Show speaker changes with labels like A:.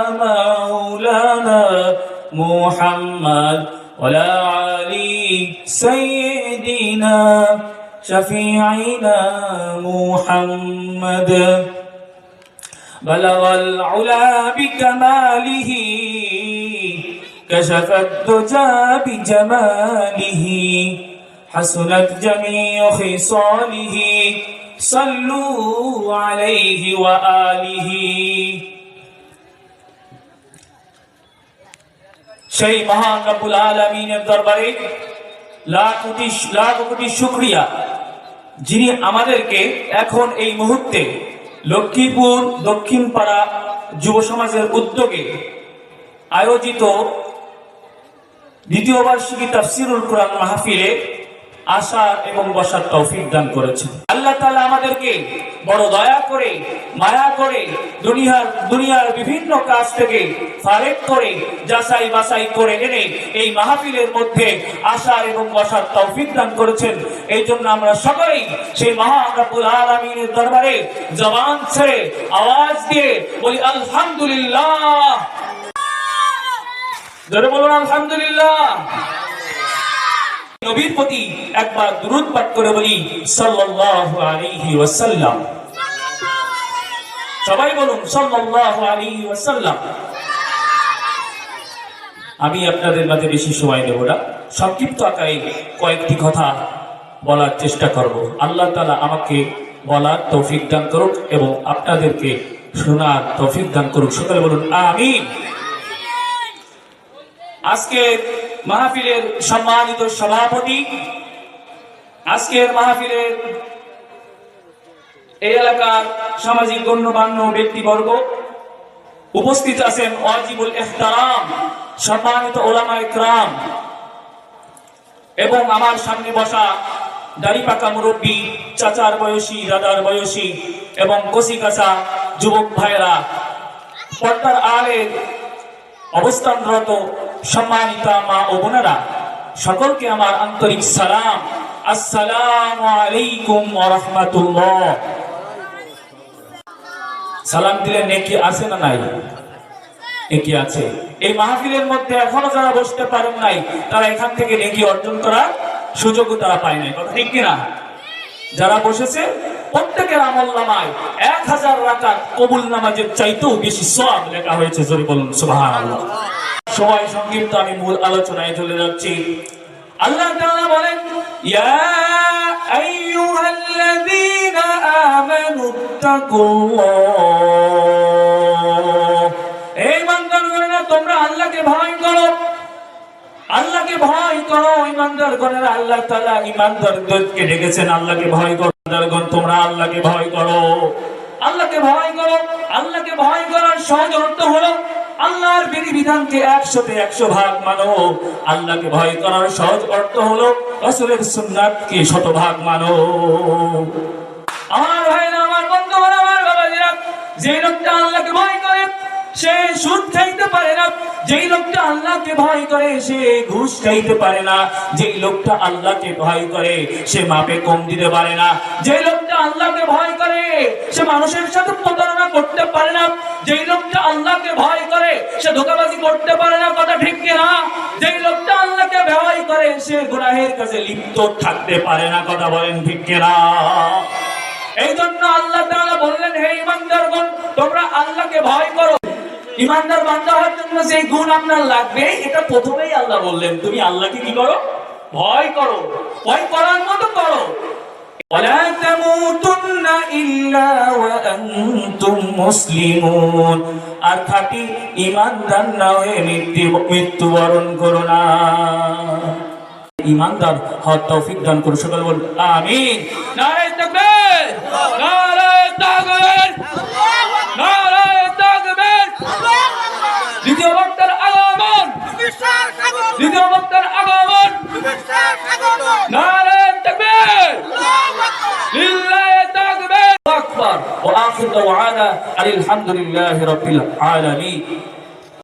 A: مولانا محمد ولا علي سيدنا شفيعنا محمد. بلغ العلا بكماله كشف الدجى بجماله حسنت جميع خصاله صلوا عليه وآله. সেই মহান রব্বুল আলমিনের দরবারে লাখ কোটি লাখ কোটি শুক্রিয়া। যিনি আমাদেরকে এখন এই মুহূর্তে লক্ষ্মীপুর দক্ষিণ পাড়া যুব সমাজের উদ্যোগে আয়োজিত দ্বিতীয় বার্ষিকী তাফসিরুল কোরআন মাহফিলে আসার এবং বসার তৌফিক দান করেছেন। আমাদেরকে বড় দয়া করে, মায়া করে দুনিয়ার দুনিয়ার বিভিন্ন কাজ থেকে ফারেক করে, যাচাই বাছাই করে এনে এই মাহফিলের মধ্যে আসার এবং বসার তৌফিক দান করেছেন। এই জন্য আমরা সকলেই সেই মহান রব্বুল আলামিনের দরবারে জবান ছেড়ে আওয়াজ দিয়ে বলি, আলহামদুলিল্লাহ। জোরে বলুন, আলহামদুলিল্লাহ। নবীর প্রতি একবার দুরুদ পাঠ করে বলি, সাল্লাল্লাহু আলাইহি ওয়াসাল্লাম। সবাই বলুন, সাল্লাল্লাহু আলাইহি ওয়াসাল্লাম। আমি আপনাদের মাঝে বেশি সময় দেব না। সংক্ষিপ্ত আকারে কয়েকটি কথা বলার চেষ্টা করব। আল্লাহ তাআলা আমাকে বলার তৌফিক দান করুক এবং আপনাদেরকে শোনার তৌফিক দান করুক। সকলে বলুন, আমিন। আজকের মাহফিলের সম্মানিত সভাপতি, আজকের মাহফিলের এই এলাকার সামাজিক গণ্যমান্য ব্যক্তিবর্গ উপস্থিত আছেন ওয়াজিবুল ইহতারাম সম্মানিত ওলামা ইকরাম এবং আমার সামনে বসা দাড়ি পাকা মুরব্বী, চাচার বয়সী, দাদার বয়সী, এবং কচি কাঁচা যুবক ভাইরা পর্দার আড়ের অবস্থানরত সম্মানিতা মা ও বোনেরা, সকলকে আমার আন্তরিক সালাম। আসসালামু আলাইকুম রাহমাতুল্লাহ। সালাম দিলে নেকি আছে না নাই? নেকি আছে। এই মাহফিলের মধ্যে এখনও যারা বসতে পারেন নাই, তারা এখান থেকে নেকি অর্জন করার সুযোগও তারা পায় নাই। কথা ঠিক কিনা? যারা বসেছে প্রত্যেকের আমল নামায়। এক হাজার রাকাত কবুল নামাজের চাইতেও বেশি সব লেখা হয়েছে, জোরে বলুন, সুবহানাল্লাহ। সময় সংক্ষিপ্ত আমি মূল আলোচনায় চলে যাচ্ছি। আল্লাহ বলেন, ইয়া আইয়ুহাল্লাযীনা আমানু তাকুল্লাহ তোমরা আল্লাহকে ভয় করো। আল্লাহকে ভয় করো ইমানদার গণেরা আল্লাহ তাআলা ইমানদারদেরকে ডেকেছেন, আল্লাহকে ভয় করো। আল্লাহকে ভয় করো। আল্লাহকে ভয় করো। আল্লাহকে ভয় করার সহজ অর্থ হলো, আল্লাহর বিধিবিধানকে একশোতে একশো ভাগ মানো। আল্লাহকে ভয় করার সহজ অর্থ হলো, রসুলের সুন্নাতকে শতভাগ মানো। আমার ভাইরা, আমার বন্ধু আমার বাবাজিরা, যে লোকটা আল্লাহকে ভয় সে সুদ খাইতে পারে না। যেই লোকটা আল্লাহকে ভয় করে, সে ঘুষ খাইতে পারে না। যেই লোকটা আল্লাহকে ভয় করে, সে মাপে কম দিতে পারে না। যেই লোকটা আল্লাহকে ভয় করে, সে মানুষের সাথে প্রতারণা করতে পারে না। যেই লোকটা আল্লাহকে ভয় করে, সে ধোকাবাজি করতে পারে না। কথা ঠিক কিনা? যেই লোকটা আল্লাহকে ভয় করে, সে গুনাহের কাছে লিপ্ত থাকতে পারে না। কথা বলেন ঠিক কিনা? এই জন্য আল্লাহ তাআলা বললেন, হে ইমানদারগণ তোমরা আল্লাহকে ভয় করো। ইমানদার বান্দা হওয়ার জন্য যে গুণ আপনার লাগবে এটা প্রথমেই আল্লাহ বললেন তুমি আল্লাহকে কি করো ভয় করো ভয় করার মতো করো ولا تموتن إلا وأنتم مسلمون আর খাঁটি ইমানদার না হয়ে মৃত্যু মৃত্যুবরণ করো না ইমানদার হওয়ার তৌফিক দান করো সকল বল আমিন নারায়ে তাকবীর নারায়ে তাকবীর جل وعلا الحمد لله رب العالمين.